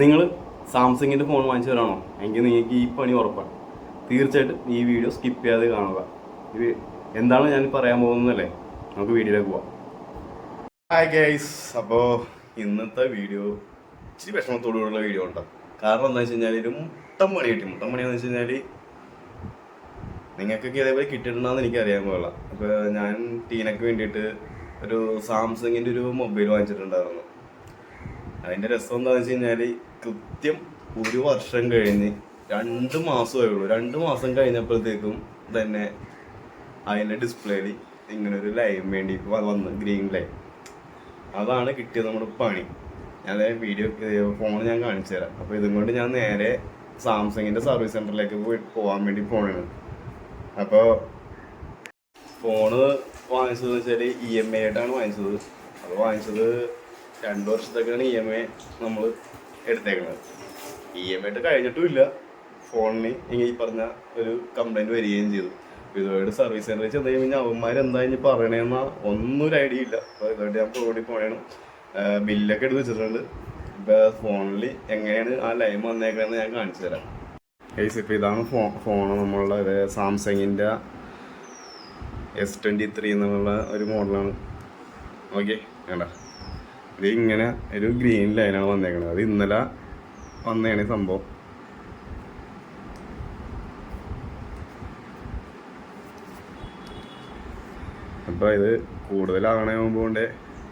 നിങ്ങൾ സാംസങ്ങിന്റെ ഫോൺ വാങ്ങിച്ചവരാണോ എങ്കിൽ നിങ്ങൾക്ക് ഈ പണി ഉറപ്പാണ്. തീർച്ചയായിട്ടും ഈ വീഡിയോ സ്കിപ്പ് ചെയ്യാതെ കാണുക. ഇത് എന്താണ് ഞാൻ പറയാൻ പോകുന്നതല്ലേ? നമുക്ക് വീഡിയോയിലേക്ക് പോവാം. ഹായ് ഗൈസ് അപ്പോൾ ഇന്നത്തെ വീഡിയോ ഇച്ചിരി വിഷമത്തോടുകൂടിയുള്ള വീഡിയോ ഉണ്ടാവും കാരണം എന്താ വെച്ച് കഴിഞ്ഞാൽ ഒരു മുട്ടം പണി കിട്ടി. മുട്ടം പണി എന്ന് വെച്ച് കഴിഞ്ഞാൽ നിങ്ങൾക്കൊക്കെ ഇതേപോലെ കിട്ടിയിട്ടുണ്ടെന്ന് എനിക്ക് അറിയാൻ പോകുള്ള അപ്പോൾ ഞാൻ ടീനക്ക് വേണ്ടിയിട്ട് ഒരു സാംസങ്ങിന്റെ ഒരു മൊബൈൽ വാങ്ങിച്ചിട്ടുണ്ടായിരുന്നു. അതിന്റെ രസം എന്താണെന്ന് വെച്ച് കഴിഞ്ഞാൽ കൃത്യം ഒരു വർഷം കഴിഞ്ഞ് രണ്ട് മാസമേ ഉള്ളൂ. രണ്ട് മാസം കഴിഞ്ഞപ്പോഴത്തേക്കും തന്നെ അതിന്റെ ഡിസ്പ്ലേയിൽ ഇങ്ങനെ ഒരു ലൈൻ വേണ്ടി വന്ന് ഗ്രീൻ ലൈൻ അതാണ് കിട്ടിയത് നമ്മുടെ പണി. ഞാൻ വീഡിയോ ഫോൺ ഞാൻ കാണിച്ചു തരാം. അപ്പോൾ ഇതും കൊണ്ട് ഞാൻ നേരെ സാംസങ്ങിന്റെ സർവീസ് സെന്ററിലേക്ക് പോയി പോകാൻ വേണ്ടി പോണത് അപ്പോൾ ഫോണ് വാങ്ങിച്ചത് വെച്ചാൽ ഇ എം ഐ ആയിട്ടാണ് വാങ്ങിച്ചത്. അത് വാങ്ങിച്ചത് രണ്ട് വർഷത്തേക്കാണ് ഇ എം ഐ നമ്മൾ എടുത്തേക്കുന്നത് ഇ എം ഐ ആയിട്ട് കഴിഞ്ഞിട്ടും ഇല്ല ഫോണിന് ഇങ്ങനെ ഈ പറഞ്ഞ ഒരു കംപ്ലൈന്റ് വരികയും ചെയ്തു. ഇതുമായിട്ട് സർവീസ് സെന്ററിൽ ചെന്ന് കഴിഞ്ഞാൽ അവന്മാർ എന്താ ഇനി പറയണേന്ന ഒന്നും ഒരു ഐഡിയ ഇല്ല. അപ്പോൾ ഇതുമായിട്ട് ഞാൻ പ്രോഡി പോകണം ബില്ലൊക്കെ എടുത്ത് വെച്ചിട്ടുണ്ട്. ഇപ്പോൾ ഫോണിൽ എങ്ങനെയാണ് ആ ലൈൻ വന്നേക്കണെന്ന് ഞാൻ കാണിച്ചു തരാം. ഗൈസ് ഇപ്പോൾ ഇതാണ് ഫോ ഫോൺ നമ്മളുടെ സാംസങ്ങിന്റെ എസ് ട്വന്റി ത്രീ എന്നുള്ള ഒരു മോഡലാണ് ഓക്കെ വേണ്ട ഇത് ഇങ്ങനെ ഒരു ഗ്രീൻ ലൈനാണ് വന്നേക്കുന്നത് അത് ഇന്നലെ വന്നതാണ് സംഭവം. അപ്പോൾ ഇത് കൂടുതൽ ആകണേ കൊണ്ട്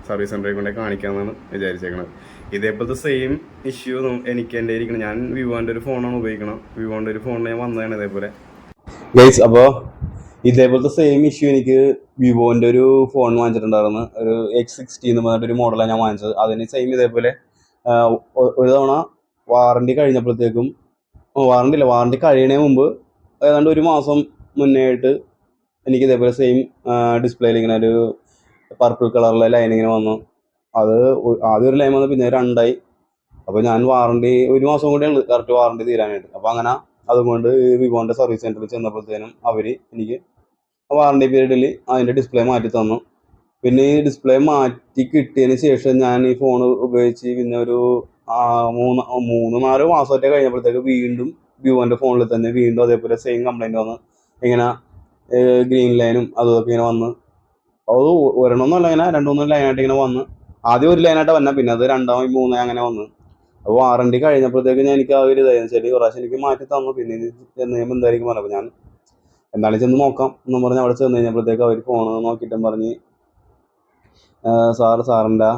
സർവീസ് സെന്ററിൽ കൊണ്ടേ കാണിക്കാമെന്നാണ് വിചാരിച്ചേക്കണത്. ഇതേപോലത്തെ സെയിം ഇഷ്യൂ എനിക്ക് എന്റെ ഇരിക്കണം ഞാൻ വിവോന്റെ ഒരു ഫോണാണ് ഉപയോഗിക്കണം വിവോന്റെ ഒരു ഫോണിൽ ഞാൻ വന്നതാണ് ഇതേപോലെ. ഗൈസ് അപ്പോൾ ഇതേപോലത്തെ സെയിം ഇഷ്യൂ എനിക്ക് വിവോന്റെ ഒരു ഫോൺ വാങ്ങിച്ചിട്ടുണ്ടായിരുന്നു. ഒരു എക്സ് സിക്സ്റ്റി എന്ന് പറഞ്ഞിട്ട് ഒരു മോഡലാണ് ഞാൻ വാങ്ങിച്ചത്. അതിന് സെയിം ഇതേപോലെ ഒരു തവണ വാറണ്ടി കഴിഞ്ഞപ്പോഴത്തേക്കും വാറണ്ടി ഇല്ല വാറണ്ടി കഴിയണേ മുമ്പ് ഏതാണ്ട് ഒരു മാസം മുന്നേ ആയിട്ട് എനിക്ക് ഇതേപോലെ സെയിം ഡിസ്പ്ലേയിൽ ഇങ്ങനെ ഒരു പർപ്പിൾ കളറിലെ ലൈൻ ഇങ്ങനെ വന്നു. അത് ആദ്യം ഒരു ലൈൻ വന്നു പിന്നെ രണ്ടായി. അപ്പോൾ ഞാൻ വാറണ്ടി ഒരു മാസം കൂടിയാണ് കറക്റ്റ് വാറണ്ടി തീരാനായിട്ട്. അപ്പോൾ അങ്ങനെ അതുകൊണ്ട് വിവോന്റെ സർവീസ് സെന്ററിൽ ചെന്നപ്പോഴത്തേനും അവർ എനിക്ക് വാറണ്ടി പീരീഡിൽ അതിന്റെ ഡിസ്പ്ലേ മാറ്റി തന്നു. പിന്നെ ഈ ഡിസ്പ്ലേ മാറ്റി കിട്ടിയതിന് ശേഷം ഞാൻ ഈ ഫോൺ ഉപയോഗിച്ച് പിന്നെ ഒരു മൂന്ന് മൂന്ന് നാല് മാസമൊക്കെ കഴിഞ്ഞപ്പോഴത്തേക്ക് വീണ്ടും വ്യൂവിന്റെ ഫോണിൽ തന്നെ വീണ്ടും അതേപോലെ സെയിം കംപ്ലൈന്റ് വന്ന്. ഇങ്ങനെ ഗ്രീൻ ലൈനും അതൊക്കെ ഇങ്ങനെ വന്ന്. അത് ഒരെണ്ണമൊന്നുമല്ല ഇങ്ങനെ രണ്ട് മൂന്ന് ലൈനായിട്ട് ഇങ്ങനെ വന്ന്. ആദ്യം ഒരു ലൈനായിട്ട് വന്ന പിന്നെ അത് രണ്ടാമത് മൂന്ന് അങ്ങനെ വന്ന്. അപ്പോൾ വാറണ്ടി കഴിഞ്ഞപ്പോഴത്തേക്ക് ഞാൻ എനിക്ക് ആ ഒരു ഇതായിരുന്നു. വെച്ചാൽ പ്രാവശ്യം എനിക്ക് മാറ്റി തന്നു. പിന്നെ ഇത് എന്തായിരിക്കും പറഞ്ഞു അപ്പോൾ ഞാൻ എന്തായാലും ചെന്ന് നോക്കാം എന്ന് പറഞ്ഞ് അവിടെ ചെന്ന് കഴിഞ്ഞപ്പോഴത്തേക്ക് അവർ ഫോൺ നോക്കിയിട്ടും പറഞ്ഞ് സാറ് സാറിന്റെ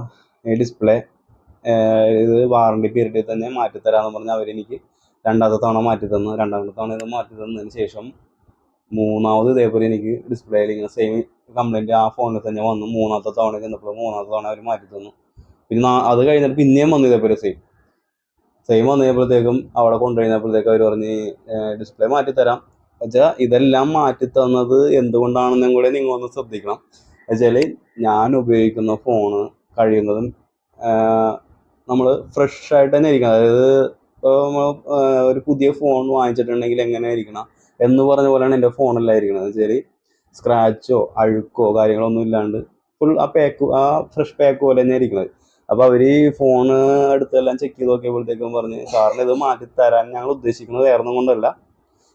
ഈ ഡിസ്പ്ലേ ഇത് വാറണ്ടി പീരീഡിൽ തന്നെ മാറ്റിത്തരാമെന്ന് പറഞ്ഞ് അവരെനിക്ക് രണ്ടാമത്തെ തവണ മാറ്റി തന്നു രണ്ടാമത്തെ തവണ ഇത് മാറ്റി തന്നതിന് ശേഷം മൂന്നാമത് ഇതേപോലെ എനിക്ക് ഡിസ്പ്ലേയിൽ ഇങ്ങനെ സെയിം കംപ്ലൈന്റ് ആ ഫോണിൽ തന്നെ വന്നു. മൂന്നാമത്തെ തവണ ചെന്നപ്പോൾ മൂന്നാമത്തെ തവണ അവർ മാറ്റി തന്നു പിന്നെ അത് കഴിഞ്ഞിട്ട് പിന്നെയും വന്നു ഇതേപോലെ സെയിം സെയിം വന്നു കഴിഞ്ഞപ്പോഴത്തേക്കും അവിടെ കൊണ്ടുകഴിഞ്ഞപ്പോഴത്തേക്ക് അവർ പറഞ്ഞ് ഡിസ്പ്ലേ മാറ്റി തരാം വെച്ചാൽ ഇതെല്ലാം മാറ്റി തന്നത് എന്തുകൊണ്ടാണെന്നും കൂടെ നിങ്ങൾ ഒന്ന് ശ്രദ്ധിക്കണം. വെച്ചാൽ ഞാൻ ഉപയോഗിക്കുന്ന ഫോണ് കഴിയുന്നതും നമ്മൾ ഫ്രഷ് ആയിട്ട് തന്നെ ഇരിക്കണം. അതായത് നമ്മൾ ഒരു പുതിയ ഫോൺ വാങ്ങിച്ചിട്ടുണ്ടെങ്കിൽ എങ്ങനെ ഇരിക്കണം എന്ന് പറഞ്ഞ പോലെയാണ് എന്റെ ഫോണെല്ലാം ഇരിക്കുന്നത്. വെച്ചാൽ സ്ക്രാച്ചോ അഴുക്കോ കാര്യങ്ങളൊന്നും ഇല്ലാണ്ട് ഫുൾ ആ പാക്ക് ആ ഫ്രഷ് പാക്ക് പോലെ തന്നെ ഇരിക്കുന്നത്. അപ്പോൾ അവർ ഈ ഫോണ് എടുത്തെല്ലാം ചെക്ക് ചെയ്ത് നോക്കിയപ്പോഴത്തേക്കും പറഞ്ഞ് സാറിന് ഇത് മാറ്റി തരാൻ ഞങ്ങൾ ഉദ്ദേശിക്കുന്നത് വേറെ കൊണ്ടല്ല.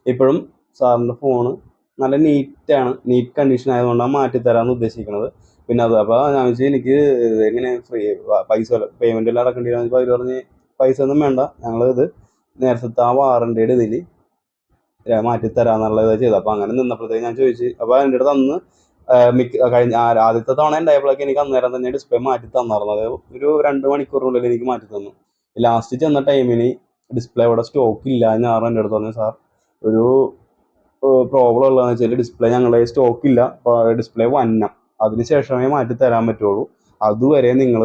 ഇപ്പോഴും സാറിന്റെ ഫോണ് നല്ല നീറ്റാണ് നീറ്റ് കണ്ടീഷൻ ആയതുകൊണ്ടാണ് മാറ്റി തരാമെന്ന് ഉദ്ദേശിക്കുന്നത്. പിന്നെ അത് അപ്പോൾ ഞാൻ വെച്ചാൽ എനിക്ക് എങ്ങനെ ഫ്രീ പൈസ പേയ്മെന്റ് എല്ലാം അടക്കേണ്ടി വരും? അവർ പറഞ്ഞ് പൈസ ഒന്നും വേണ്ട. ഞങ്ങൾ ഇത് നേരത്തെ ആ വാറണ്ടിയുടെ ഇതിൽ മാറ്റി തരാമെന്നുള്ളത് ചെയ്തത്. അപ്പോൾ അങ്ങനെ നിന്നപ്പോഴത്തേക്ക് ഞാൻ ചോദിച്ചു അപ്പോൾ എന്റെ അടുത്ത് അന്ന് മിക്ക കഴിഞ്ഞ ആദ്യത്തെ തവണ ഉണ്ടായപ്പോഴൊക്കെ എനിക്ക് അന്നേരം തന്നെ ഡിസ്പ്ലേ മാറ്റി തന്നായിരുന്നു. അത് ഒരു രണ്ട് മണിക്കൂറിനുള്ളിൽ എനിക്ക് മാറ്റി തന്നു. ലാസ്റ്റ് ചെന്ന ടൈമിന് ഡിസ്പ്ലേ ഇവിടെ സ്റ്റോക്ക് ഇല്ല ഞാൻ ആറ് എന്റെ അടുത്ത് പറഞ്ഞു സാർ ഒരു പ്രോബ്ലം ഉള്ളതെന്ന് വെച്ചാൽ ഡിസ്പ്ലേ ഞങ്ങളുടെ സ്റ്റോക്ക് ഇല്ല. ഡിസ്പ്ലേ വന്നം. അതിന് ശേഷമേ മാറ്റി തരാൻ പറ്റുള്ളൂ. അതുവരെ നിങ്ങൾ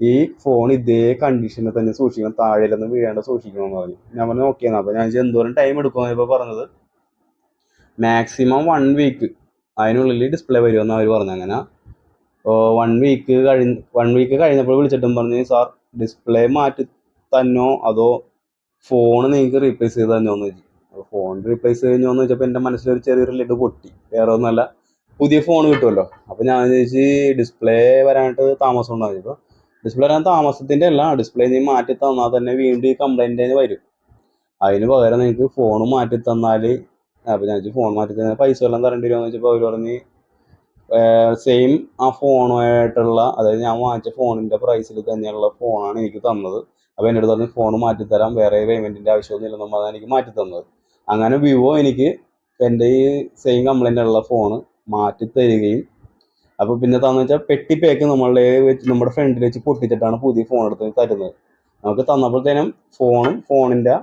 ഈ ഫോൺ ഇതേ കണ്ടീഷനിൽ തന്നെ സൂക്ഷിക്കണം. താഴെയിലൊന്നും വീഴാണ്ട് സൂക്ഷിക്കണം എന്ന് പറഞ്ഞു. ഞാൻ പറഞ്ഞു ഓക്കെ അപ്പോൾ ഞാൻ എന്തോരം ടൈം എടുക്കുമെന്ന് ഇപ്പോൾ പറഞ്ഞത്? മാക്സിമം വൺ വീക്ക് അതിനുള്ളിൽ ഡിസ്പ്ലേ വരുമെന്ന് അവർ പറഞ്ഞു. അങ്ങനെ വൺ വീക്ക് കഴിഞ്ഞ് വൺ വീക്ക് കഴിഞ്ഞപ്പോൾ വിളിച്ചിട്ടും പറഞ്ഞു സാർ ഡിസ്പ്ലേ മാറ്റി തന്നോ? അതോ ഫോൺ നിങ്ങൾക്ക് റീപ്ലേസ് ചെയ്ത് തന്നോ? എന്ന് അപ്പോൾ ഫോൺ റീപ്ലേസ് കഴിഞ്ഞോ എന്ന് വെച്ചപ്പോൾ എന്റെ മനസ്സിലൊരു ചെറിയൊരു ലഡ് പൊട്ടി. വേറെ ഒന്നല്ല പുതിയ ഫോൺ കിട്ടുമല്ലോ. അപ്പോൾ ഞാൻ ചോദിച്ച് ഡിസ്പ്ലേ വരാനായിട്ട് താമസം ഉണ്ടാകും ഇപ്പോൾ ഡിസ്പ്ലേ വരാൻ താമസത്തിന്റെ അല്ല ഡിസ്പ്ലേ നീ മാറ്റി തന്നാൽ തന്നെ വീണ്ടും ഈ കംപ്ലൈന്റ് വരും. അതിന് പകരം നിങ്ങൾക്ക് ഫോൺ മാറ്റി തന്നാൽ അപ്പോൾ ഞാൻ ഫോൺ മാറ്റി തന്നാൽ പൈസ എല്ലാം തരേണ്ടി വരുമെന്ന് വെച്ചപ്പോൾ അവർ പറഞ്ഞ് സെയിം ആ ഫോണുമായിട്ടുള്ള അതായത് ഞാൻ വാങ്ങിച്ച ഫോണിന്റെ പ്രൈസിൽ തന്നെയുള്ള ഫോണാണ് എനിക്ക് തന്നത്. അപ്പോൾ എന്റെ അടുത്ത് പറഞ്ഞ് ഫോൺ മാറ്റിത്തരാം വേറെ പേയ്മെന്റിന്റെ ആവശ്യമൊന്നും ഇല്ലെന്നും പറഞ്ഞാൽ എനിക്ക് മാറ്റി തന്നത്. അങ്ങനെ വിവോ എനിക്ക് എന്റെ ഈ സെയിം കംപ്ലൈന്റ് ഉള്ള ഫോൺ മാറ്റി തരികയും. അപ്പോൾ പിന്നെ തന്നു വെച്ചാൽ പെട്ടി പേക്ക് നമ്മളുടെ വെച്ച് നമ്മുടെ ഫ്രണ്ടിൽ വെച്ച് പൊട്ടിച്ചിട്ടാണ് പുതിയ ഫോൺ എടുത്ത് തരുന്നത്. നമുക്ക് തന്നപ്പോഴത്തേനും ഫോണും ഫോണിന്റെ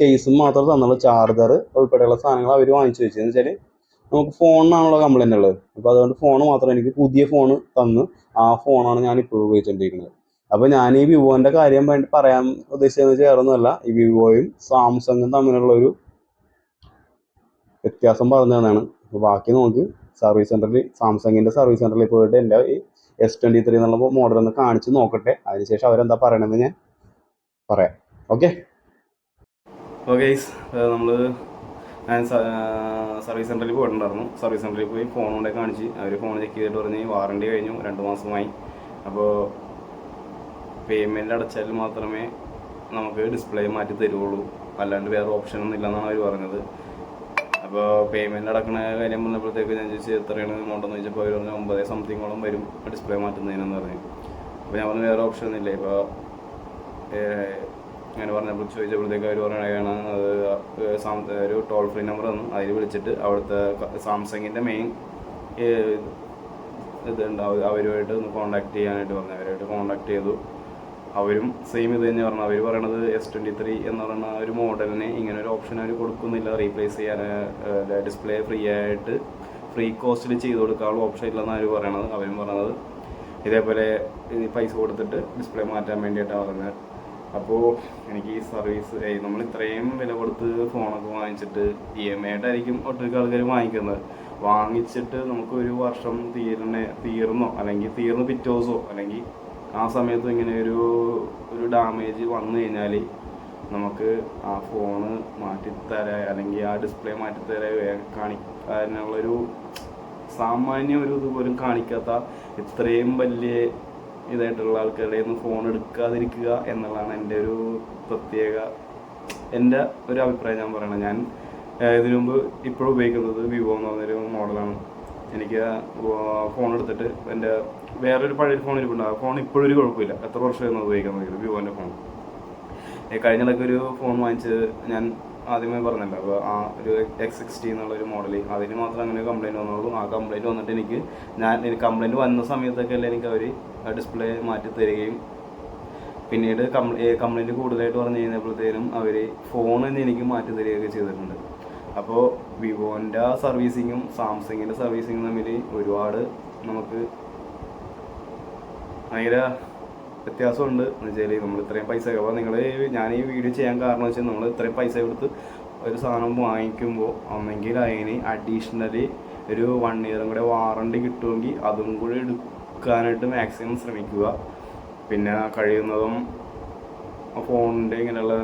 കേസും മാത്രം തന്നുള്ള. ചാർജർ ഉൾപ്പെടെയുള്ള സാധനങ്ങൾ അവർ വാങ്ങിച്ചു വെച്ചു. എന്ന് വെച്ചാൽ നമുക്ക് ഫോണിനാണല്ലോ കംപ്ലൈന്റ് ഉള്ളത് അപ്പോൾ അതുകൊണ്ട് ഫോൺ മാത്രം എനിക്ക് പുതിയ ഫോൺ തന്ന് ആ ഫോണാണ് ഞാൻ ഇപ്പോൾ ഉപയോഗിച്ചുകൊണ്ടിരിക്കുന്നത് അപ്പോൾ ഞാൻ ഈ വിവോന്റെ കാര്യം വേണ്ടി പറയാൻ ഉദ്ദേശിച്ചതെന്ന് വെച്ചാൽ വേറെ ഒന്നുമല്ല ഈ വിവോയും സാംസങ്ങും തമ്മിലുള്ള ഒരു വ്യത്യാസം പറഞ്ഞു തന്നാണ് ബാക്കി നമുക്ക് സർവീസ് സെന്ററിൽ സാംസങ്ങിന്റെ സർവീസ് സെന്ററിൽ പോയിട്ട് എന്റെ ഈ എസ് ട്വന്റി ത്രീ എന്നുള്ള മോഡൽ ഒന്ന് കാണിച്ച് നോക്കട്ടെ. അതിനുശേഷം അവരെന്താ പറയണമെന്ന് ഞാൻ പറയാം. ഓക്കെ? ഓക്കെ നമ്മൾ ഞാൻ സർവീസ് സെന്ററിൽ പോയിട്ടുണ്ടായിരുന്നു. സർവീസ് സെന്ററിൽ പോയി ഫോൺ കൊണ്ടേ കാണിച്ച് അവർ ഫോൺ ചെക്ക് ചെയ്തിട്ട് പറഞ്ഞ് വാറണ്ടി കഴിഞ്ഞു. രണ്ട് മാസമായി. അപ്പോൾ പേയ്മെന്റ് അടച്ചാൽ മാത്രമേ നമുക്ക് ഡിസ്പ്ലേ മാറ്റി തരുള്ളൂ. അല്ലാണ്ട് വേറെ ഓപ്ഷൻ ഒന്നും ഇല്ലെന്നാണ് അവർ പറഞ്ഞത്. അപ്പോൾ പേയ്മെന്റ് അടക്കണ കാര്യം പറഞ്ഞപ്പോഴത്തേക്ക് ഞാൻ ചോദിച്ചു എത്രയാണ് എമൗണ്ട് എന്ന്? ചോദിച്ചപ്പോൾ അവർ പറഞ്ഞു ഒമ്പത് സംതിങ്ങോളം വരും ഡിസ്പ്ലേ മാറ്റുന്നതിനെന്ന് പറഞ്ഞു. അപ്പോൾ ഞാൻ പറഞ്ഞു വേറെ ഓപ്ഷൻ ഒന്നുമില്ല. ഇപ്പോൾ അങ്ങനെ പറഞ്ഞപ്പോൾ ചോദിച്ചപ്പോഴത്തേക്ക് അവർ പറയുകയാണ് അത് ഒരു ടോൾ ഫ്രീ നമ്പർ തന്നു. അതിൽ വിളിച്ചിട്ട് അവിടുത്തെ സാംസങ്ങിന്റെ മെയിൻ ഇത് ഉണ്ടാവും അവരുമായിട്ട് ഒന്ന് കോണ്ടാക്ട് ചെയ്യാനായിട്ട് പറഞ്ഞു അവരുമായിട്ട് കോണ്ടാക്ട് ചെയ്തു. അവരും സെയിം ഇത് തന്നെ പറഞ്ഞു അവർ പറയണത് എസ് ട്വന്റി ത്രീ എന്ന് പറയുന്ന ഒരു മോഡലിന് ഇങ്ങനെ ഒരു ഓപ്ഷൻ അവർ കൊടുക്കുന്നില്ല. റീപ്ലേസ് ചെയ്യാൻ ഡിസ്പ്ലേ ഫ്രീ ആയിട്ട് ഫ്രീ കോസ്റ്റിൽ ചെയ്ത് കൊടുക്കാനുള്ള ഓപ്ഷൻ ഇല്ലെന്നാണ് അവർ പറയണത്. അവരും പറഞ്ഞത് ഇതേപോലെ പൈസ കൊടുത്തിട്ട് ഡിസ്പ്ലേ മാറ്റാൻ വേണ്ടിയിട്ടാണ് പറഞ്ഞത്. അപ്പോൾ എനിക്ക് ഈ സർവീസ് നമ്മൾ ഇത്രയും വില കൊടുത്ത് ഫോണൊക്കെ വാങ്ങിച്ചിട്ട് ഇ എം ഐ ആയിട്ടായിരിക്കും ഒട്ടുമിക്ക ആൾക്കാർ വാങ്ങിക്കുന്നത്. വാങ്ങിച്ചിട്ട് നമുക്ക് ഒരു വർഷം തീരണേ തീർന്നോ അല്ലെങ്കിൽ തീർന്ന് പിറ്റേ ദിവസമോ അല്ലെങ്കിൽ ആ സമയത്ത് ഇങ്ങനെ ഒരു ഒരു ഡാമേജ് വന്നു കഴിഞ്ഞാൽ നമുക്ക് ആ ഫോണ് മാറ്റിത്തരാ അല്ലെങ്കിൽ ആ ഡിസ്പ്ലേ മാറ്റിത്തരാ കാണിക്കാനുള്ളൊരു സാമാന്യ ഒരു ഇത് പോലും കാണിക്കാത്ത ഇത്രയും വലിയ ഇതായിട്ടുള്ള ആൾക്കാരുടെ നിന്ന് ഫോൺ എടുക്കാതിരിക്കുക എന്നുള്ളതാണ് എന്റെ ഒരു പ്രത്യേക എന്റെ ഒരു അഭിപ്രായം ഞാൻ പറയണത്. ഞാൻ ഇതിനു മുമ്പ് ഇപ്പോഴും ഉപയോഗിക്കുന്നത് വിവോ എന്ന് പറഞ്ഞൊരു മോഡലാണ് എനിക്ക് ഫോൺ എടുത്തിട്ട് എന്റെ വേറൊരു പഴയ ഫോൺ ഇരിപ്പുണ്ട്. ആ ഫോൺ ഒരു കുഴപ്പമില്ല. എത്ര വർഷമായിരുന്നു ഉപയോഗിക്കാൻ നോക്കിയത് വിവോന്റെ ഫോൺ ഈ കഴിഞ്ഞ ഒരു ഫോൺ വാങ്ങിച്ച് ഞാൻ ആദ്യമേ പറഞ്ഞല്ലോ. അപ്പോൾ ആ ഒരു എക്സ് സിക്സ്റ്റി എന്നുള്ള ഒരു മോഡൽ അതിന് മാത്രം അങ്ങനെ കംപ്ലൈന്റ് വന്നുള്ളൂ. ആ കംപ്ലൈന്റ് വന്നിട്ട് എനിക്ക് ഞാൻ കംപ്ലൈന്റ് വന്ന സമയത്തൊക്കെ അല്ലേ എനിക്ക് അവർ ഡിസ്പ്ലേ മാറ്റി തരികയും പിന്നീട് കംപ്ലൈന്റ് കൂടുതലായിട്ട് പറഞ്ഞു കഴിഞ്ഞപ്പോഴത്തേനും അവർ ഫോൺ തന്നെ എനിക്ക് മാറ്റി തരികയൊക്കെ ചെയ്തിട്ടുണ്ട്. അപ്പോൾ വിവോന്റെ സർവീസിങ്ങും സാംസങ്ങിന്റെ സർവീസിങ്ങും തമ്മിൽ ഒരുപാട് നമുക്ക് ഭയങ്കര വ്യത്യാസമുണ്ട്. എന്ന് വെച്ചാൽ നമ്മൾ ഇത്രയും പൈസ അപ്പോൾ നിങ്ങൾ ഞാൻ ഈ വീഡിയോ ചെയ്യാൻ കാരണം വെച്ചാൽ നമ്മൾ ഇത്രയും പൈസ കൊടുത്ത് ഒരു സാധനം വാങ്ങിക്കുമ്പോൾ ഒന്നെങ്കിൽ അതിന് അഡീഷണലി ഒരു വൺ ഇയറും കൂടെ വാറണ്ടി കിട്ടുമെങ്കിൽ അതും കൂടി എടുക്കാനായിട്ട് മാക്സിമം ശ്രമിക്കുക. പിന്നെ കഴിയുന്നതും ഫോണിന്റെ ഇങ്ങനെയുള്ള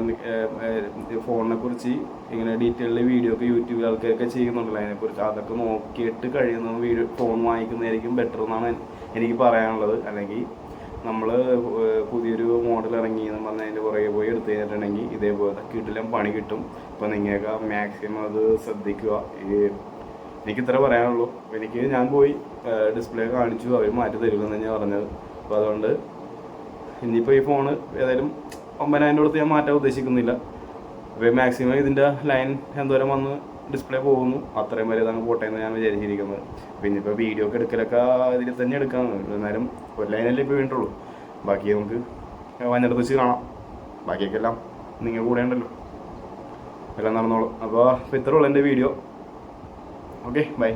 ഫോണിനെ കുറിച്ച് ഇങ്ങനെ ഡീറ്റെയിൽഡ് വീഡിയോ ഒക്കെ യൂട്യൂബിൽ ആൾക്കാരൊക്കെ ചെയ്യുന്നുണ്ടല്ലോ. അതിനെക്കുറിച്ച് അതൊക്കെ നോക്കിയിട്ട് കഴിയുന്ന വീഡിയോ ഫോൺ വാങ്ങിക്കുന്നതായിരിക്കും ബെറ്റർ എന്നാണ് എനിക്ക് പറയാനുള്ളത്. അല്ലെങ്കിൽ നമ്മൾ പുതിയൊരു മോഡൽ ഇറങ്ങി എന്ന് പറഞ്ഞാൽ അതിന്റെ പുറകെ പോയി എടുത്തു കഴിഞ്ഞിട്ടുണ്ടെങ്കിൽ ഇതേപോലത്തെ കിട്ടിലും പണി കിട്ടും. അപ്പോൾ നിങ്ങൾക്ക് മാക്സിമം അത് ശ്രദ്ധിക്കുക. ഈ എനിക്ക് ഇത്ര പറയാനുള്ളൂ. എനിക്ക് ഞാൻ പോയി ഡിസ്പ്ലേ കാണിച്ചു അവർ മാറ്റി തരുമെന്ന് ഞാൻ പറഞ്ഞത്. അപ്പോൾ അതുകൊണ്ട് ഇനിയിപ്പോൾ ഈ ഫോണ് ഏതായാലും ഒമ്പതിനായിരം അടുത്ത് ഞാൻ മാറ്റാൻ ഉദ്ദേശിക്കുന്നില്ല. അപ്പോൾ മാക്സിമം ഇതിന്റെ ലൈൻ എന്തോരം വന്ന് ഡിസ്പ്ലേ പോകുന്നു അത്രയും വരെ ഇതാണ് പോട്ടെ എന്ന് ഞാൻ വിചാരിച്ചിരിക്കുന്നത്. പിന്നെ ഇപ്പോൾ വീഡിയോ ഒക്കെ എടുക്കലൊക്കെ ഇതിൽ തന്നെ എടുക്കാം. എന്നാലും ഒരു ലൈനല്ലേ ഇപ്പോൾ വീണ്ടുള്ളൂ. ബാക്കി നമുക്ക് വന്നിടത്ത് വെച്ച് കാണാം. ബാക്കിയൊക്കെ എല്ലാം നിങ്ങൾ കൂടെ ഉണ്ടല്ലോ. എല്ലാം നടന്നോളൂ. അപ്പോൾ ഇപ്പോൾ ഇത്രേ ഉള്ളൂ എന്റെ വീഡിയോ ഓക്കെ ബൈ